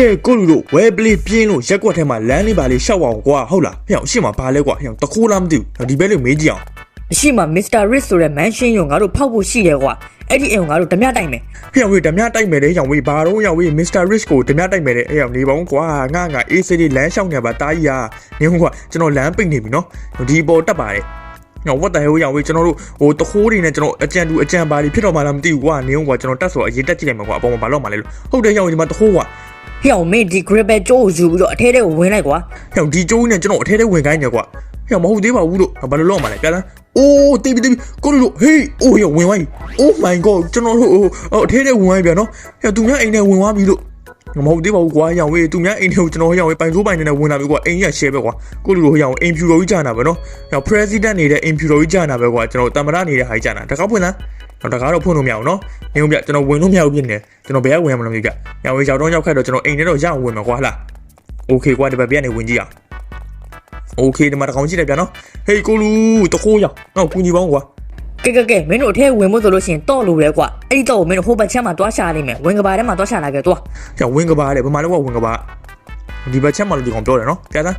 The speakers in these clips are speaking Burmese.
ကဲကိုလူတို့ဝဲပလေးပြင်းလို့ရက်ကွက်ထဲမှာလမ်းလေးပါလေးရှောက်အောင်ကွာဟုတ်လားဟဲ့အောင်ရှေ့မှာဘာလဲကွာဟဲ့အောင်တခိုးလားမသိဘူးဒီဘက်လေးမေးကြည့်အောင်အရှိမမစ္စတာရစ်ဆိုတဲ့မန်ရှင်းရုံငါတို့ဖောက်ဖို့ရှိတယ်ကွာအဲ့ဒီအိမ်ကိုငါတို့ဓမြတိုက်မယ်ဟဲ့အောင်ဝေးဓမြတိုက်မယ်တဲ့ဟဲ့အောင်ဝေးဘာတော့ဟဲ့အောင်ဝေးမစ္စတာရစ်ကိုဓမြတိုက်မယ်တဲ့ဟဲ့အောင်နေပါဦးကွာငါငါအေးစေးလေးလမ်းရှောက်နေပါတာကြီးဟာနေဦးကွာကျွန်တော်လမ်းပိတ်နေပြီနော်ဒီပေါ်တက်ပါတယ်ဟော what the hell ရောင်ဝေးကျွန်တော်တို့ဟိုတခိုးတွေနဲ့ကျွန်တော်အကြံတူအကြံပါတွေဖြစ်တော့မှလားမသိဘူးကွာနေဦးကွာကျွန်တော်တက်ဆိုအရင်တက်ကြည့်လိုက်မှာကွာအပေါ်မှာဘာလို့မှလဲလို့ဟုတ်တယ်ရောင်ဒီမှာတခိုးကွာ ဟဲ့အောင်မင်းဒီ gripper ကျိုးကိုယူပြီးတော့အထဲထဲကိုဝင်လိုက်ကွာဟဲ့ဒီကျိုးကြီးနဲ့ကျွန်တော်အထဲထဲဝင်ခိုင်းနေကွာဟဲ့မဟုတ်သေးပါဘူးလို့ဘာလို့လောက်မှလဲပြလားအိုးတေးပြီတေးပြီကိုလိုဟေးအိုးရဝင်သွားပြီ Oh my god ကျွန်တော်တို့အထဲထဲဝင်သွားပြီဗျာနော်ဟဲ့သူများအိမ်ထဲဝင်သွားပြီလို့မဟုတ်သေးပါဘူးကွာရောင်ဝေးသူများအိမ်ထဲကိုကျွန်တော်ရောင်ဝေးပိုင်ဆိုးပိုင်နေတဲ့ဝင်လာပြီကွာအိမ်ကြီးက share ပဲကွာကိုလိုလိုရောင်အိမ်ဖြူတော်ကြီးကြာနာပဲနော်ဟဲ့ president နေတဲ့အိမ်ဖြူတော်ကြီးကြာနာပဲကွာကျွန်တော်တမရနေတဲ့ဟာကြီးကြာနာတကောက်ဖွင့်လား တော့တကားတော့ဖွင့်လို့မရဘူးနော်။နေဦးပြကျွန်တော်ဝင်လို့မရဘူးပြင်နေ။ကျွန်တော်ဘယ်ကဝင်ရမလို့မသိကြ။ရောင်ဝေးရောက်တော့ရောက်ခက်တော့ကျွန်တော်အိမ်ထဲတော့ရအောင်ဝင်မှာကွာဟလား။ Okay ကွာဒီဘက်ပြန်နေဝင်ကြည့်အောင်။ Okay ဒီမှာတကောင်ကြည့်လိုက်ပြန်နော်။ Hey ကိုလူတခိုးရ။နော်ကူညီပေါင်းကွာကဲကဲကဲမင်းတို့အထဲဝင်ဖို့ဆိုလို့ရှိရင်တော့လို့ပဲကွာအဲ့ဒီတော့ကိုမင်းတို့ဟိုဘက်ချမ်းမှာတွားရှာလိမ့်မယ်ဝင်ကဘာထဲမှာတွားရှာလာခဲ့တွား။ညဝင်ကပါလေဘာမှလည်းဝင်ကပါ။ဒီဘက်ချက်မှလို့ဒီကောင်ပြောတယ်နော်။ကြားသား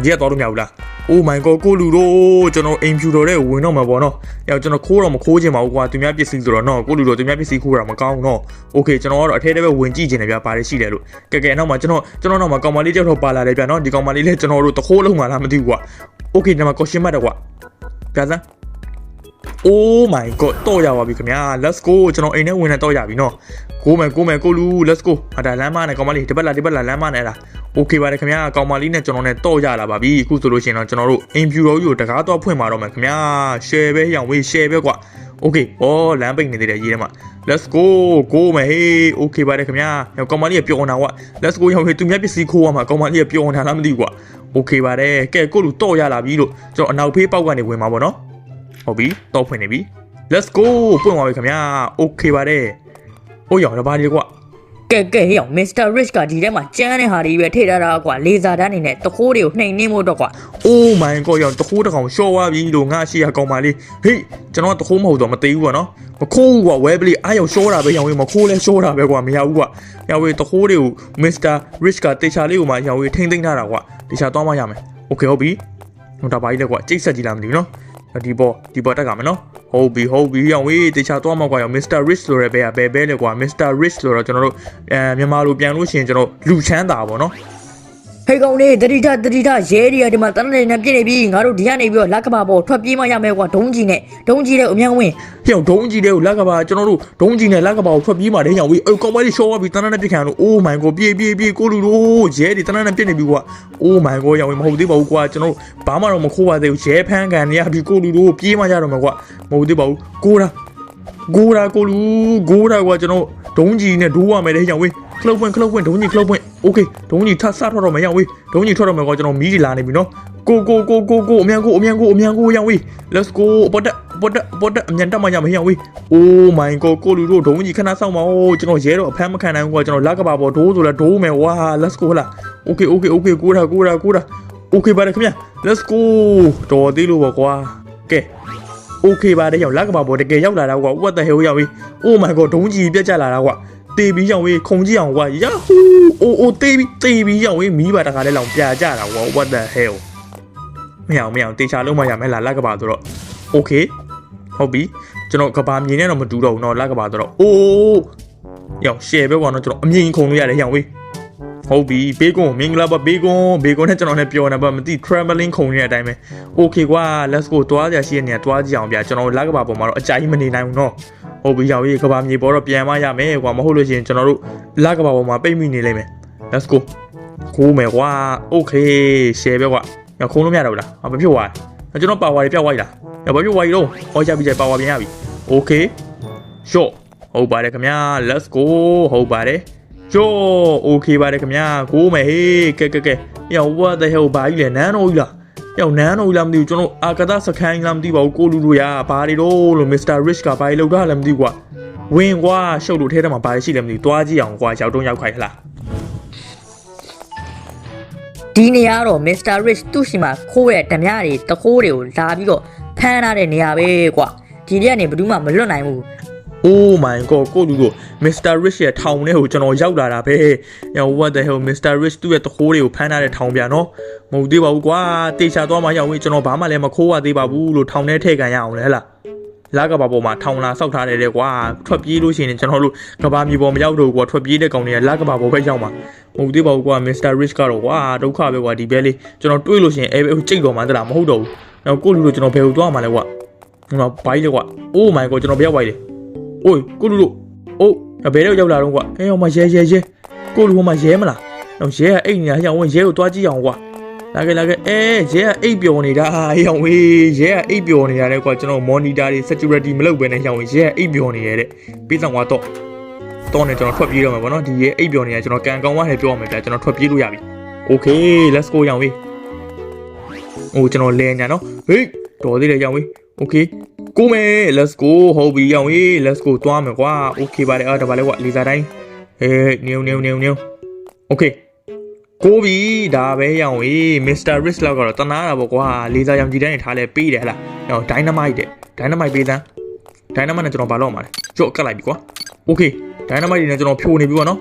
။ဒီကတော့တော့မရဘူးလား။ Oh my god ကိုလူတို့ကျွန်တော်အိမ်ဖြူတော်တဲ့ဝင်တော့မှာပေါ့နော်။ညကျွန်တော်ခိုးတော့မခိုးချင်ပါဘူးကွာ။သူများပစ္စည်းဆိုတော့နော်ကိုလူတို့သူများပစ္စည်းခိုးတာမကောင်းတော့။ Okay ကျွန်တော်ကတော့အထဲထဲပဲဝင်ကြည့်ချင်တယ်ဗျာ။ဘာတွေရှိလဲလို့။ကဲကဲနောက်မှာကျွန်တော်ကျွန်တော်နောက်မှာကောင်မလေးကြောက်တော့ပါလာတယ်ဗျာနော်။ဒီကောင်မလေးလည်းကျွန်တော်တို့တခိုးလုံးမှလားမသိဘူးကွာ။ Okay ဒီမှာ question mark တော့ကွာ။ကြားသား Oh my god တော့ရပါပြီခင်ဗျာ let's go ကျွန်တော်အိမ်ထဲဝင်နေတော့ရပြီနော်ကိုမယ်ကိုမယ်ကိုလူ let's go ဟာဒါလမ်းမနဲ့ကောင်မလေးဒီဘက်လာဒီဘက်လာလမ်းမနဲ့လား ။ Okay ပါတယ်ခင်ဗျာကောင်မလေးနဲ့ကျွန်တော်နဲ့တော့ရလာပါပြီ။အခုဆိုလို့ရှိရင်တော့ကျွန်တော်တို့အင်ဖြူတော်ကြီးကိုတကားတော့ဖွင့်ပါတော့မယ်ခင်ဗျာ။ share ပဲရအောင်ဝေး share ပဲကွာ။ Okay ဩလမ်းပိတ်နေသေးတယ်ရေးထဲမှာ Let's go ကိုမယ်ဟေး Okay ပါတယ်ခင်ဗျာ။ရောက်ကောင်မလေးကပြောနေတာကွာ။ Let's go ရောက်ဟေးသူများပစ္စည်းခိုးရမှာကောင်မလေးကပြောနေတာလားမသိဘူးကွာ။ Okay ပါတယ်။ကဲကိုလူတော့ရလာပြီလို့ကျွန်တော်အနောက်ဖေးပေါက်ကနေဝင်ပါပေါ့နော်။ဟုတ်ပြီတော့ဖွင့်နေပြီ။ Let's go ပွင့်ပါပြီခင်ဗျာ။ Okay ပါတယ်။အိုးရောင်ရပါလေးကွာ။ ကဲကဲဟဲ့အောင်မစ္စတာရစ်ကဒီထဲမှာကျန်းတဲ့ဟာတွေပဲထည့်ထားတာကွာလေဆာတန်းနေနဲ့တခိုးတွေကိုနှိမ်နှင်းဖို့တော့ကွာ oh my god ရောင်တခိုးတစ်ကောင်ရှော့သွားပြီလို့ငါရှိရကောင်ပါလေးဟေးကျွန်တော်ကတခိုးမဟုတ်တော့မသေးဘူးကွာနော်မခိုးဘူးကွာဝဲပလီအားရောက်ရှော့တာပဲရောင်ဝေးမခိုးလဲရှော့တာပဲကွာမရဘူးကွာရောင်ဝေးတခိုးတွေကို Mr. Rich ကတေချာလေးကိုမှရောင်ဝေးထိမ့်သိမ့်ထားတာကွာတေချာသွားမှရမယ် okay ဟုတ်ပြီဟိုဒါပါကြီးလဲကွာကြိတ်ဆက်ကြည့်လာမသိဘူးနော် ဒီပေါ်ဒီပေါ်တက်ကမယ်နော်ဟုတ်ပြီဟုတ်ပြီရောင်ဝေးတေချာသွားမှကွာရောင် Mr. Rich လို့ရပဲဘယ်ဘဲလဲကွာ Mr. Rich လို့တော့ကျွန်တော်တို့အဲမြန်မာလိုပြန်လို့ရှိရင်ကျွန်တော်လူချမ်းသာပေါ့နော် ဟေးကောင်လေးတတိထတတိထရဲတွေကဒီမှာတန်းနေနဲ့ပြည့်နေပြီငါတို့ဒီကနေပြီးတော့လက်ကဘာပေါ်ထွက်ပြေးမှရမယ်ကွာဒုံးကြီးနဲ့ဒုံးကြီးနဲ့အမြန်ဝင်ဟျောက်ဒုံးကြီးတွေကိုလက်ကပါကျွန်တော်တို့ဒုံးကြီးနဲ့လက်ကပါကိုထွက်ပြေးมาတဲ့ဟျောက်ဝေးအော်ကောင်မလေးရှော့သွားပြီတန်းတန်းနဲ့ပြစ်ခံလို့ oh my god ပြေးပြေးပြေးကိုလူတို့ရဲတွေတန်းတန်းနဲ့ပြစ်နေပြီကွာ oh my god ရောင်ဝေးမဟုတ်သေးပါဘူးကွာကျွန်တော်တို့ဘာမှတော့မခိုးပါသေးဘူးရဲဖန်းကန်နေရပြီကိုလူတို့ပြေးမှကြတော့မှာကွာမဟုတ်သေးပါဘူးကိုရာကိုရာကိုလူကိုရာကွာကျွန်တော်ဒုံးကြီးနဲ့ဒိုးရမယ်တဲ့ဟျောက်ဝေး ခလုတ်ပွင့်ခလုတ်ပွင့်ဒုံးကြီးခလုတ်ပွင့် okay ဒုံးကြီးထဆထွက်တော့မယ်ဟျောက်ဝေးဒုံးကြီးထွက်တော့မယ်ကွာကျွန်တော်မီးကြီးလာနေပြီနော်ကိုကိုကိုကိုကိုအမြန်ကိုအမြန်ကိုအမြန်ကိုဟျောက်ဝေး let's go ပေါ်တက်ပေါ်တက်ပေါ်တက်အမြန်တက်မှရမယ်ဟျောက်ဝေး oh my god ကိုလူတို့ဒုံးကြီးခဏစောင့်ပါဦးကျွန်တော်ရဲတော့အဖမ်းမခံနိုင်ဘူးကွာကျွန်တော်လက်ကပါပေါ်ဒိုးဆိုလဲဒိုးမယ်ဝါ let's go ဟလာ okay okay okay ကိုရာကိုရာကိုရာ okay ပါတယ်ခင်ဗျ let's go တော်သေးလို့ပါကွာကဲ okay ပါတယ်ရောက်လက်ကပါပေါ်တကယ်ရောက်လာတာကွာ what the hell ရောက်ပြီ oh my god ဒုံးကြီးပြက်ကျလာတာကွာ တေးပြီးရောက်ဝေးခုံကြည့်အောင်ကွာ yahoo oh oh တေးပြီးတေးပြီးရောက်ဝေးမီးပါတခါလဲလောင်ပြကြတာကွာ what the hell မရအောင်မရအောင်တေချာလုံးမရမယ်လားလက်ကပါဆိုတော့ okay ဟုတ်ပြီကျွန်တော်ကဘာမြင်နဲ့တော့မတူတော့ဘူးเนาะလက်ကပါဆိုတော့ အိုးရောင် share ပဲကွာเนาะကျွန်တော်အမြင်ခုံလို့ရတယ်ရောင်ဝေး ဟုတ်ပြီဘေးကွန်မင်္ဂလာပါဘေးကွန်ဘေးကွန်နဲ့ကျွန်တော်နဲ့ပြောနေပါမသိ traveling ခုံနေတဲ့အတိုင်းပဲ okay ကွာ let's go တွားကြရှိတဲ့နေရာတွားကြည့်အောင်ဗျာကျွန်တော်လက်ကပါပေါ်မှာတော့အကြိုက်မနေနိုင်ဘူးเนาะဟုတ်ပြီရောင်ဝေးကဘာမြေပေါ်တော့ပြန်မရမယ်ကွာမဟုတ်လို့ရှိရင်ကျွန်တော်တို့လက်ကပါပေါ်မှာပိတ်မိနေလိမ့်မယ် let's go ခိုးမယ်ကွာ okay share ပဲကွာညခုံးလို့မရတော့ဘူးလားဘာဖြစ်သွားလဲကျွန်တော်ပါဝါတွေပြောက်သွားပြီလားညဘာဖြစ်သွားပြီတော့ဟောကြပြီကြပါဝါပြန်ရပြီ okay sure ဟုတ်ပါတယ်ခင်ဗျာ let's go ဟုတ်ပါတယ် sure okay ပါတယ်ခင်ဗျာကိုမယ်ဟေးကဲကဲကဲည what the hell ဘာကြီးလဲနန်းတော်ကြီးလားယောက်နန်းတော်ကြီးလားမသိဘူးကျွန်တော်အာကာသစခိုင်းလားမသိပါဘူးကိုလူလူရဘာတွေတော့လို့ Mr. Rich ကဘာကြီးလောက်တာလဲမသိဘူးကွာဝင်ကွာရှုပ်လို့ထဲထဲမှာဘာရှိလဲမသိဘူးတွားကြည့်အောင်ကွာရောက်တော့ရောက်ခိုင်းဟလားဒီနေရာတော့မစ္စတာရစ်သူ့ရှိမှာခိုးတဲ့ဓမြတွေတခိုးတွေကိုလာပြီးတော့ဖမ်းထားတဲ့နေရာပဲကွာဒီရက်ကနေဘယ်သူမှမလွတ်နိုင်ဘူး Oh my god ကိုလူတို့ Mr. Rich ရဲ့ထောင်ထဲကိုကျွန်တော်ရောက်လာတာပဲ။ Yo what the hell Mr. Rich သူ့ရဲ့တခိုးတွေကိုဖမ်းထားတဲ့ထောင်ပြန်နော်။မဟုတ်သေးပါဘူးကွာ။တေချာသွားမှရောက်ရင်ကျွန်တော်ဘာမှလည်းမခိုးရသေးပါဘူးလို့ထောင်ထဲထည့်ကန်ရအောင်လေဟဲ့လား။လာကဘာပေါ်မှာထောင်လာဆောက်ထားတယ်တဲ့ကွာထွက်ပြေးလို့ရှိရင်ကျွန်တော်တို့ကဘာမြေပေါ်မရောက်တော့ဘူးကွာထွက်ပြေးတဲ့ကောင်တွေကလာကဘာပေါ်ပဲရောက်မှာမဟုတ်သေးပါဘူးကွာ Mr. Rich ကတော့ကွာဒုက္ခပဲကွာဒီဘဲလေးကျွန်တော်တွေးလို့ရှိရင်အဲပဲကြိတ်တော်မှာတလားမဟုတ်တော့ဘူး။နောက်ကိုလူတို့ကျွန်တော်ဘယ်ကိုသွားမှာလဲကွာ။ကျွန်တော်ဘိုင်းလေကွာ။ Oh my god ကျွန်တော်ဘယ်ရောက်သွားလဲ။ အိုးကိုလူတို့အိုးဘယ်တော့ရောက်လာတော့ကွာအဲအောင်မရဲရဲရဲကိုလူဟိုမှာရဲမလားတော့ရဲကအိတ်နေတာဟိုဝင်ရဲကိုတွားကြည့်အောင်ကွာလာခဲ့လာခဲ့အဲရဲကအိတ်ပျော်နေတာအေးအောင်ဝေးရဲကအိတ်ပျော်နေရတယ်ကွာကျွန်တော် monitor တွေ security မလုပ်ဘဲနဲ့ရောင်ရဲကအိတ်ပျော်နေရတဲ့ပြီးဆောင်သွားတော့တော့နဲ့ကျွန်တော်ထွက်ပြေးတော့မှာပေါ့နော်ဒီရဲအိတ်ပျော်နေရကျွန်တော်ကံကောင်းသွားတယ်ပြောရမယ်ဗျာကျွန်တော်ထွက်ပြေးလို့ရပြီ okay let's go ရောင်ဝေးဟိုကျွန်တော်လဲညာနော်ဟေးတော်သေးတယ်ရောင်ဝေး okay ကိုမေ let's go ဟုတ်ပြီရောင်ရေး let's go သွားမယ်ကွာ okay ပါတယ်အဲ့ဒါပါလေကွာလီစာတိုင်းဟေးနေုံနေုံနေုံနေုံ okay ကိုပြီဒါပဲရောင်ရေး Mr. Risk လောက်ကတော့တနာတာပေါ့ကွာလေစာရောင်ကြည်တိုင်းနေထားလဲပေးတယ်ဟလားဟော dynamite တဲ့ dynamite ပေးသန်း dynamite နဲ့ကျွန်တော်ဘာလုပ်မှာလဲကြော့ကတ်လိုက်ပြီကွာ okay dynamite တွေနဲ့ကျွန်တော်ဖြိုနေပြီပေါ့နော်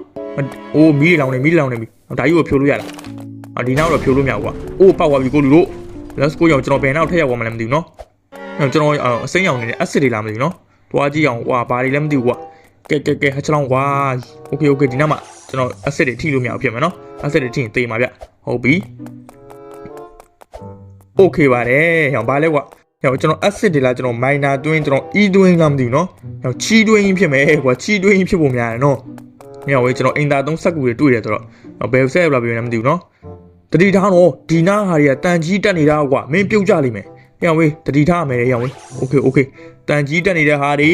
အိုးမီးလောင်နေမီးလောင်နေပြီဒါကြီးကိုဖြိုလို့ရလားအော်ဒီနောက်တော့ဖြိုလို့မရဘူးကွာအိုးပောက်သွားပြီကိုလူတို့ let's go ရောင်ကျွန်တော်ဘယ်နောက်ထည့်ရောက်သွားမှလည်းမသိဘူးနော်အဲ့ ကျွန်တော်အစိမ်းရောင်နေတဲ့အက်ဆစ်တွေလာမသိဘူးနော်။တွားကြည့်အောင်ဟွာဘာတွေလဲမသိဘူးကွာ။ကဲကဲကဲဟချလောင်းကွာ။ Okay okay ဒီနောက်မှာကျွန်တော်အက်ဆစ်တွေထိလို့မရဘူးဖြစ်မယ်နော်။အက်ဆစ်တွေထိရင်တေးမှာဗျ။ဟုတ်ပြီ။ Okay ပါတယ်။ဟောဘာလဲကွာ။ဟောကျွန်တော်အက်ဆစ်တွေလားကျွန်တော်မိုင်နာတွင်းကျွန်တော် E တွင်းကမသိဘူးနော်။ဟောချီတွင်းကြီးဖြစ်မယ်ကွာ။ချီတွင်းကြီးဖြစ်ဖို့များတယ်နော်။ဟောဝေးကျွန်တော်အင်တာသုံးစက်ကူတွေတွေ့တယ်ဆိုတော့ဘယ်ဆက်လာပြီလဲမသိဘူးနော်။တတိထားတော့ဒီနာဟာတွေကတန်ကြီးတက်နေတာကွာမင်းပြုတ်ကြလိမ့်မယ်။ ရောင်ဝေးတတိထားမယ်လေရောင်ဝေး Okay okay တန်ကြီးတက်နေတဲ့ဟာတွေ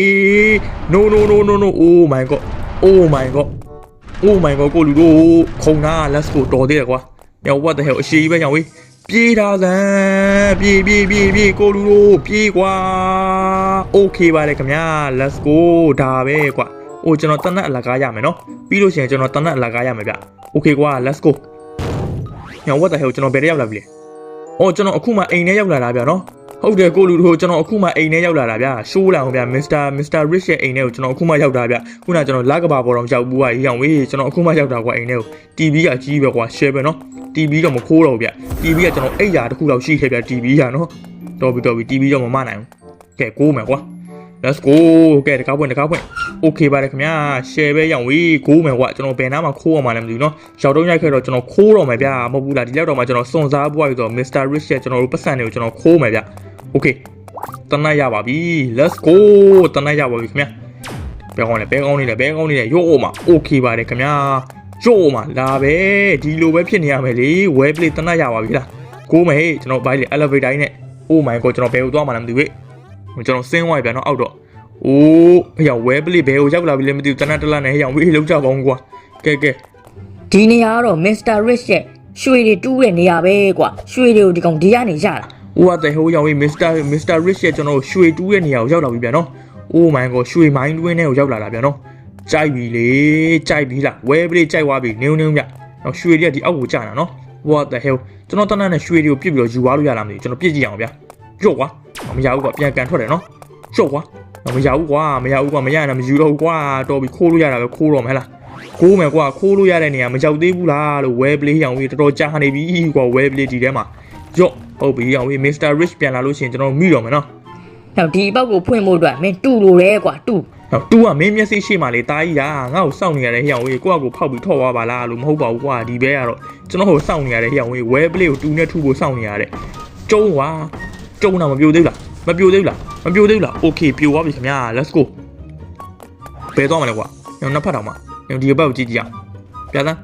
No no no no no Oh my god Oh my god Oh my god ကိုလူတို့ခုံနာ Let's go တော်သေးတယ်ကွာ။ရော what the hell အရှိကြီးပဲရောင်ဝေးပြေးထားစမ်းပြေးပြေးပြေးပြေးကိုလူတို့ပြေးကွာ Okay ပါလေခင်ဗျာ Let's go ဒါပဲကွာ။အိုကျွန်တော်တနက်အလကားရမယ်နော်။ပြီးလို့ရှိရင်ကျွန်တော်တနက်အလကားရမယ်ဗျ။ Okay ကွာ Let's go ။ရော what the hell ကျွန်တော်ဘယ်ရောက်လာပြီလဲ။အော်ကျွန်တော်အခုမှအိမ်ထဲရောက်လာတာဗျာနော် ဟုတ်တယ်ကိုလူတို့ကျွန်တော်အခုမှအိမ်ထဲရောက်လာတာဗျာရှိုးလာအောင်ဗျာမစ္စတာမစ္စတာရစ်ရဲ့အိမ်ထဲကိုကျွန်တော်အခုမှရောက်တာဗျာခုနကကျွန်တော်လက်ကဘာပေါ်တော့ရောက်ဘူးကွာရေးအောင်ဝေးကျွန်တော်အခုမှရောက်တာကွာအိမ်ထဲကို TV ကကြီးပဲကွာ share ပဲနော် TV တော့မခိုးတော့ဘူးဗျ TV ကကျွန်တော်အိတ်ရာတစ်ခုလောက်ရှိခဲ့ဗျ TV ကနော်တော်ပြီတော်ပြီ TV တော့မမနိုင်ဘူးကဲကိုးမယ်ကွာ let's go ကဲတကားပွင့်တကားပွင့် okay ပါတယ်ခင်ဗျာ share ပဲရောင်ဝေးကိုးမယ်ကွာကျွန်တော်ဘယ်နားမှာခိုးအောင်မလဲမသိဘူးနော်ရောက်တော့ရိုက်ခဲ့တော့ကျွန်တော်ခိုးတော့မယ်ဗျာမဟုတ်ဘူးလားဒီလောက်တော့မှကျွန်တော်စွန်စားပွားပြီးတော့ Mr. Rich ရဲ့ကျွန်တော်တို့ပတ်စံတွေကိုကျွန်တော်ခိုးမယ်ဗျ okay တနတ်ရပါပြီ let's go တနတ်ရပါပြီခင်ဗျာဘဲကောင်းလေဘဲကောင်းနေလေဘဲကောင်းနေလေရို့အောင်မှာ okay ပါတယ်ခင်ဗျာရို့အောင်မှာလာပဲဒီလိုပဲဖြစ်နေရမယ်လေ web play တနတ်ရပါပြီလားကိုးမယ်ဟေးကျွန်တော်ဘိုင်းလေ elevator တိုင်းနဲ့ oh my god ကျွန်တော်ဘယ်ကိုသွားမှလည်းမသိဘူးဟေ့ကျွန်တော်ဆင်းသွားပြီဗျာနော်အောက်တော့အိုးဟေ့ web play ဘယ်ကိုရောက်လာပြီလဲမသိဘူးတနတ်တလတ်နဲ့ဟေ့ဝေးလောက်ကြပါအောင်ကွာကဲကဲဒီနေရာကတော့ Mr. Rich ရဲ့ရွှေတွေတူးတဲ့နေရာပဲကွာရွှေတွေကိုဒီကောင်ဒီကနေရတာ ဟိုကတဲ့ဟိုရောင်ကြီး Mr. Mr. Rich ရဲ့ကျွန်တော်ရွှေတူးရဲ့နေရာကိုရောက်လာပြီဗျာနော်။ Oh my god ရွှေမိုင်းတွင်းထဲကိုရောက်လာတာဗျာနော်။ကြိုက်ပြီလေကြိုက်ပြီလားဝဲပလေးကြိုက်သွားပြီနင်းနင်းဗျ။နော်ရွှေတွေကဒီအောက်ကိုကျတာနော်။ What the hell ကျွန်တော်တနက်နဲ့ရွှေတွေကိုပြစ်ပြီးတော့ယူသွားလို့ရလားမသိဘူးကျွန်တော်ပြစ်ကြည့်အောင်ဗျာ။ရော့ကွာမရဘူးကွာပြန်ကန်ထွက်တယ်နော်။ရော့ကွာမရဘူးကွာမရဘူးကွာမရရင်မယူတော့ဘူးကွာတော်ပြီခိုးလို့ရတာပဲခိုးတော့မယ်လား။ခိုးမယ်ကွာခိုးလို့ရတဲ့နေရာမရောက်သေးဘူးလားလို့ဝဲပလေးရောင်ကြီးတော်တော်ကြာနေပြီကွာဝဲပလေးဒီထဲမှာရော့ ဟုတ်ပြီရောင်ကြီး Mr. Rich ပြန်လာလို့ရှိရင်ကျွန်တော်မိတော့မယ်နော်။နောက်ဒီအပေါက်ကိုဖွင့်ဖို့အတွက်မင်းတူလို့ရဲကွာတူ။ဟော तू ကမင်းမျက်စိရှိမှလေတားကြီးတာငါ့ကိုစောင့်နေရတဲ့ဟိအောင်ကြီးကိုယ့်အကိုဖောက်ပြီးထော့သွားပါလားလို့မဟုတ်ပါဘူးကွာဒီဘဲကတော့ကျွန်တော်ကိုစောင့်နေရတဲ့ဟိအောင်ကြီးဝဲပလေးကို तू နဲ့ထုဖို့စောင့်နေရတဲ့ကျုံးွာကျုံးတော့မပြိုသေးဘူးလားမပြိုသေးဘူးလားမပြိုသေးဘူးလား Okay ပြိုသွားပြီခင်ဗျာ let's go ဘယ်သွားမလဲကွာညနှစ်ဖက်တောင်မှညဒီဘက်ကိုကြည့်ကြည့်အောင်ပြသန်း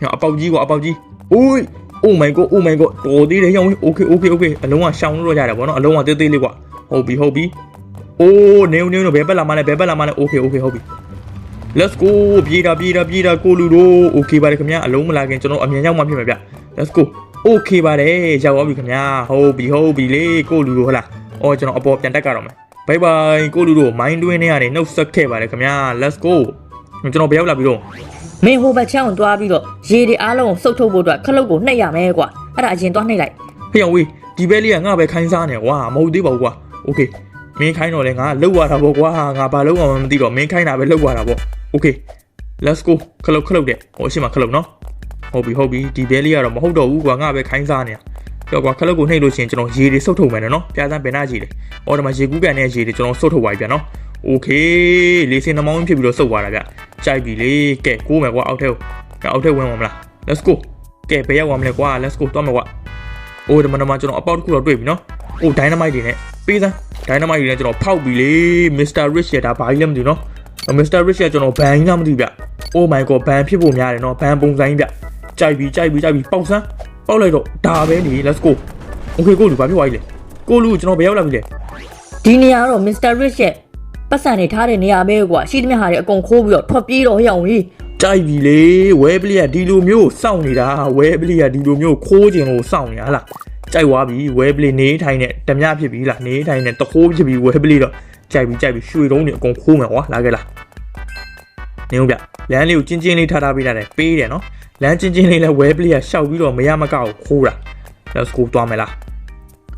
ညအပေါက်ကြီးကွာအပေါက်ကြီးအိုး Oh my god oh my god တော်သေးတယ်ဟိအောင်ကြီး Okay okay okay အလုံးကရှောင်းလို့ရတယ်ဗောနော်အလုံးကတေးသေးလေးကွာဟုတ်ပြီဟုတ်ပြီအိုးနေနေနေဘယ်ဘက်လာမလဲဘယ်ဘက်လာမလဲ Okay okay ဟုတ်ပြီ Let's go ပြေးတာပြေးတာပြေးတာကိုလူတို့ Okay ပါတယ်ခင်ဗျာအလုံးမလာခင်ကျွန်တော်အမြန်ရောက်မှဖြစ်မှာဗျ Let's go Okay ပါတယ်ရောက်သွားပြီခင်ဗျာဟုတ်ပြီဟုတ်ပြီလေကိုလူတို့ဟုတ်လားအော်ကျွန်တော်အပေါ်ပြန်တက်ကြတော့မယ် Bye bye ကိုလူတို့ mind တွင်းထဲကနေနှုတ်ဆက်ခဲ့ပါတယ်ခင်ဗျာ Let's go ကျွန်တော်ဘယ်ရောက်လာပြီတော့ မင်းဟိုဘက်ချောင်းကိုသွားပြီးတော့ရေတွေအားလုံးကိုစုပ်ထုတ်ဖို့အတွက်ခလုတ်ကိုနှိပ်ရမယ်ကွာအဲ့ဒါအရင်သွားနှိပ်လိုက်ဟေ့အောင်ဝေးဒီဘဲလေးကငါပဲခိုင်းစားနေကွာမဟုတ်သေးပါဘူးကွာ Okay မင်းခိုင်းတော့လေငါလှုပ်ရတာပေါ့ကွာငါဘာလုပ်အောင်မသိတော့မင်းခိုင်းတာပဲလှုပ်ရတာပေါ့ okay let's go ခလုတ်ခလုတ်တဲ့ဟိုအရှိမခလုတ်နော်ဟုတ်ပြီဟုတ်ပြီဒီဘဲလေးကတော့မဟုတ်တော့ဘူးကွာငါပဲခိုင်းစားနေတာကြောက်ကွာခလုတ်ကိုနှိပ်လို့ရှိရင်ကျွန်တော်ရေတွေစုပ်ထုတ်မယ်နော်ပြားစမ်းပင်နာကြီးလေအော်ဒီမှာရေကူးကန်တဲ့ရေတွေကျွန်တော်စုပ်ထုတ်ပါပြီဗျာနော် okay လေးစင်နှမောင်းဖြစ်ပြီးတော့စုပ်သွားတာဗျကြိုက်ပြီလေကဲကိုးမယ်ကွာအောက်ထဲကိုအောက်ထဲဝင်ပါမလား let's go ကဲဘယ်ရောက်သွားမလဲကွာ let's go သွားမယ်ကွာအိုးဒီမှာဒီမှာကျွန်တော်အပေါက်တစ်ခုတော့တွေ့ပြီနော်။အိုး dynamite တွေနဲ့ပေးစမ်း dynamite တွေနဲ့ကျွန်တော်ဖောက်ပြီလေ Mr. Rich ရတာဘာကြီးလဲမသိဘူးနော်။ Mr. Rich ကကျွန်တော်ဘန်ကြီးလားမသိဘူးဗျ။ Oh my god ဘန်ဖြစ်ဖို့များတယ်နော်ဘန်ပုံစံကြီးဗျ။ကြိုက်ပြီကြိုက်ပြီကြိုက်ပြီပေါက်စမ်းပေါက်လိုက်တော့ဒါပဲလေ let's go ။ Okay ကိုလူဘာဖြစ်သွားကြီးလဲ။ကိုလူကျွန်တော်ဘယ်ရောက်လာပြီလဲဒီနေရာတော့ Mr. Rich ရဲ့ ပတ်စံနေထားတဲ့နေရာပဲကွာရှိသမျှဟာတွေအကုန်ခိုးပြီးတော့ထွက်ပြေးတော့ဟျောင်းကြီး။ကြိုက်ပြီလေဝဲပလီကဒီလိုမျိုးစောင့်နေတာဝဲပလီကဒီလိုမျိုးခိုးကျင်လို့စောင့်နေတာဟလား။ကြိုက်သွားပြီဝဲပလီနေထိုင်နဲ့ဓမြဖြစ်ပြီလားနေထိုင်နဲ့တခိုးဖြစ်ပြီဝဲပလီတော့ကြိုက်ပြီကြိုက်ပြီရွှေတုံးတွေအကုန်ခိုးမယ်ကွာလာခဲ့လားနေဦးဗျလမ်းလေးကိုချင်းချင်းလေးထားထားပေးတာတယ်ပေးတယ်နော်လမ်းချင်းချင်းလေးလဲဝဲပလီကရှောက်ပြီးတော့မရမကောက်ခိုးတာ let's go သွားမယ်လား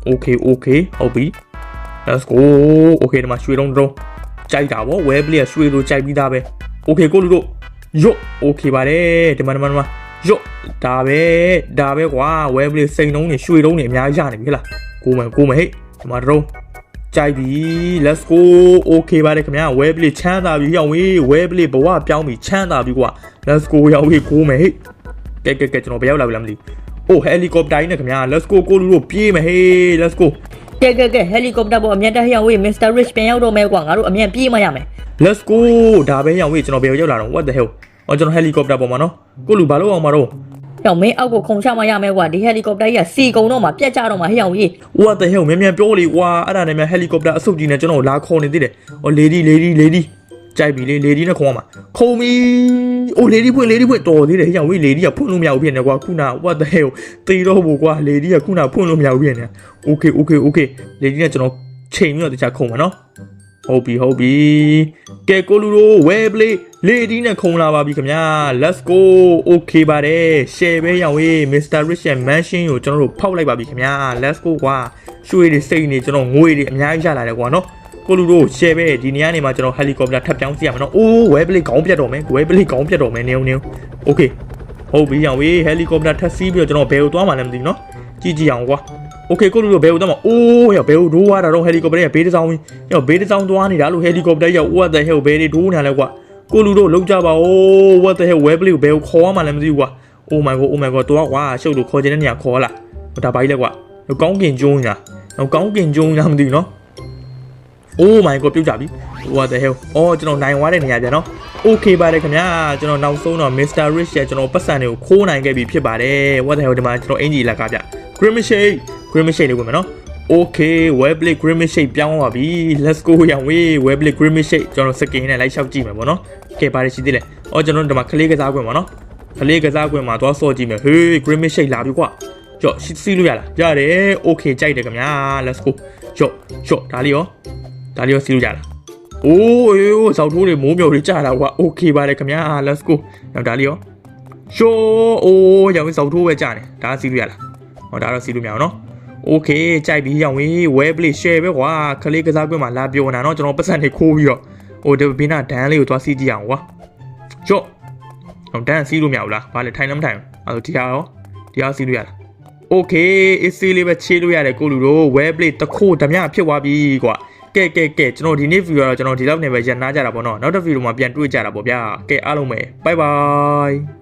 okay okay ဟုတ်ပြီ let's go okay ဒီမှာရွှေတုံးတုံး ကြိုက်တာဗောဝဲပလီကရွှေလိုကြိုက်ပြီးသားပဲ okay ကိုလူတို့ယော့ okay ပါတယ်ဒီမှာဒီမှာဒီမှာယော့ဒါပဲဒါပဲကွာဝဲပလီစိန်တုံးနေရွှေတုံးနေအများကြီးရနေပြီဟလားကိုမယ်ကိုမယ်ဟေ့ဒီမှာတုံးကြိုက်ပြီ let's go okay ပါတယ်ခင်ဗျာဝဲပလီချမ်းသာပြီရောက်ဝေးဝဲပလီဘဝပြောင်းပြီချမ်းသာပြီကွာ let's go ရောက်ဝေးကိုမယ်ဟေ့ကဲကဲကဲကျွန်တော်ဘယ်ရောက်လာပြီလဲမသိဘူးအိုးဟယ်လီကော်ပတာကြီးနဲ့ခင်ဗျာ let's go ကိုလူတို့ပြေးမယ်ဟေး let's go ကဲကဲကဲဟယ်လီကော်ပတာပေါ်အမြတ်တက်ဟျောင်းကြီး Mr. Rich ပြန်ရောက်တော့မဲကွာငါတို့အမြတ်ပြေးမှရမယ် let's go ဒါပဲရောက်ဝေးကျွန်တော်ဘယ်ရောက်လာတော့ what the hell အော်ကျွန်တော်ဟယ်လီကော်ပတာပေါ်မှာနော်ကိုလူဘာလို့အောင်မှာတော့။ကြောင်မင်းအောက်ကိုခုံချမှရမယ်ကွာဒီဟယ်လီကော်ပတာကြီးကစီကုံတော့မှပြက်ကြတော့မှဟျောင်းကြီး what the hell မြန်မြန်ပြောလေကွာအဲ့ဒါနဲ့မြန်ဟယ်လီကော်ပတာအဆုတ်ကြီးနဲ့ကျွန်တော်လာခေါ်နေသေးတယ်။အော် lady lady lady ကြိုက်ပြီလေ lady နဲ့ခေါ်ရမှာခုံမီအို lady ဖွင့် lady ဖွင့်တော်သေးတယ်ဟိအောင်ဝေး lady ကဖွင့်လို့မရဘူးဖြစ်နေကွာခုန what the hell တေးတော့ဘူးကွာ lady ကခုနဖွင့်လို့မရဘူးဖြစ်နေ okay okay okay lady နဲ့ကျွန်တော်ချိန်ပြီးတော့တခြားခုံပါနော်ဟုတ်ပြီဟုတ်ပြီကဲကိုလူတို့ web play lady နဲ့ခုံလာပါပြီခင်ဗျာ let's go okay ပါတယ် share ပဲရောင်ဝေး Mr. Rich and Mansion ကိုကျွန်တော်တို့ဖောက်လိုက်ပါပြီခင်ဗျာ let's go ကွာရွှေတွေစိတ်နေကျွန်တော်ငွေတွေအများကြီးရလာတယ်ကွာနော် ကိုလူတို့ share ပဲဒီနေရာနေမှာကျွန်တော် helicopter ထပ်ပြောင်းစီရမယ်နော်အိုးဝဲပလိခေါင်းပြတ်တော့မယ်ဝဲပလိခေါင်းပြတ်တော့မယ်နင်းနင်း okay ဟုတ်ပြီအောင်ဝေး helicopter ထပ်စီးပြီးတော့ကျွန်တော်ဘယ်ကိုသွားမှလဲမသိဘူးနော်ကြည့်ကြည့်အောင်ကွာ okay ကိုလူတို့ဘယ်ကိုသွားမှအိုးရောဘယ်ကိုဒိုးရတာတော့ helicopter ရဲ့ဘေးတစ်စောင်းရောဘေးတစ်စောင်းသွားနေတာလို့ helicopter ရဲ့ what the hell ဘယ်နေဒိုးနေလဲကွာကိုလူတို့လုံးကြပါဦး what the hell ဝဲပလိကိုဘယ်ကိုခေါ်ရမှလဲမသိဘူးကွာ oh my god oh my god တော့ကွာရှုပ်လို့ခေါ်ခြင်းတဲ့နေရာခေါ်လာဒါပါကြီးလဲကွာကောင်းကင်ကျုံးညာကောင်းကင်ကျုံးညာမသိဘူးနော် oh my god ပြုတ်ကြပြီ what the hell အော်ကျွန်တော်နိုင်သွားတဲ့နေရာပြန်နော် okay ပါတယ်ခင်ဗျာကျွန်တော်နောက်ဆုံးတော့ Mr. Rich ရဲ့ကျွန်တော်ပတ်စံတွေကိုခိုးနိုင်ခဲ့ပြီဖြစ်ပါတယ် what the hell ဒီမှာကျွန်တော်အင်ဂျီလာကားပြ Grimmy Shade Grimmy Shade လေးဝင်မယ်နော် Okay Webblade Grimmy Shade ပြောင်းသွားပြီ Let's go ရအောင်ဝေး Webblade Grimmy Shade ကျွန်တော်စကင်နဲ့လိုက်လျှောက်ကြည့်မယ်ပေါ့နော်ကဲပါရရှိသေးလဲအော်ကျွန်တော်ဒီမှာကလေးကစားခွင့်ပါနော်ကလေးကစားခွင့်မှာသွားစော့ကြည့်မယ်ဟေး Grimmy Shade လာပြီကွာကြော့စီးလို့ရလားရတယ် Okay ကြိုက်တယ်ခင်ဗျာ Let's go ကြော့ကြော့ဒါလေးရော ဒါလေးရောစီးလို့ရလားအိုးအေးဇောက်ထိုးတွေမိုးမြော်တွေကြာတာကွာ Okay ပါတယ်ခင်ဗျာ Let's go နောက်ဒါလေးရောရှိုးအိုးရောင်ဇောက်ထိုးပဲကြာနေဒါစီးလို့ရလားဟောဒါတော့စီးလို့မရအောင်နော် โอเคကြိုက်ပြီးရောင်ဝေး web play share ပဲကွာခလေးကစားကွင်းမှာလာပြောနေတာเนาะကျွန်တော်ပတ်စံနေခိုးပြီးတော့ဟိုဒီဘင်းနာဒန်းလေးကိုသွားစီးကြည့်အောင်ကွာကြော့ဟိုဒန်းစီးလို့မရဘူးလားဘာလဲထိုင်လည်းမထိုင်ဘူးအဲ့ဒါဒီဟာရောဒီဟာစီးလို့ရလားโอเคအစ်စီလေးပဲချေးလို့ရတယ်ကိုလူတို့ web play တခိုးဓမြဖြစ်သွားပြီကွာ ကဲကဲကဲကျွန်တော်ဒီနေ့ view ကတော့ကျွန်တော်ဒီလောက်နေပဲရန်နာကြတာပေါ့နော်နောက်တစ် view မှာပြန်တွေ့ကြတာပေါ့ဗျာကဲအားလုံးပဲ bye bye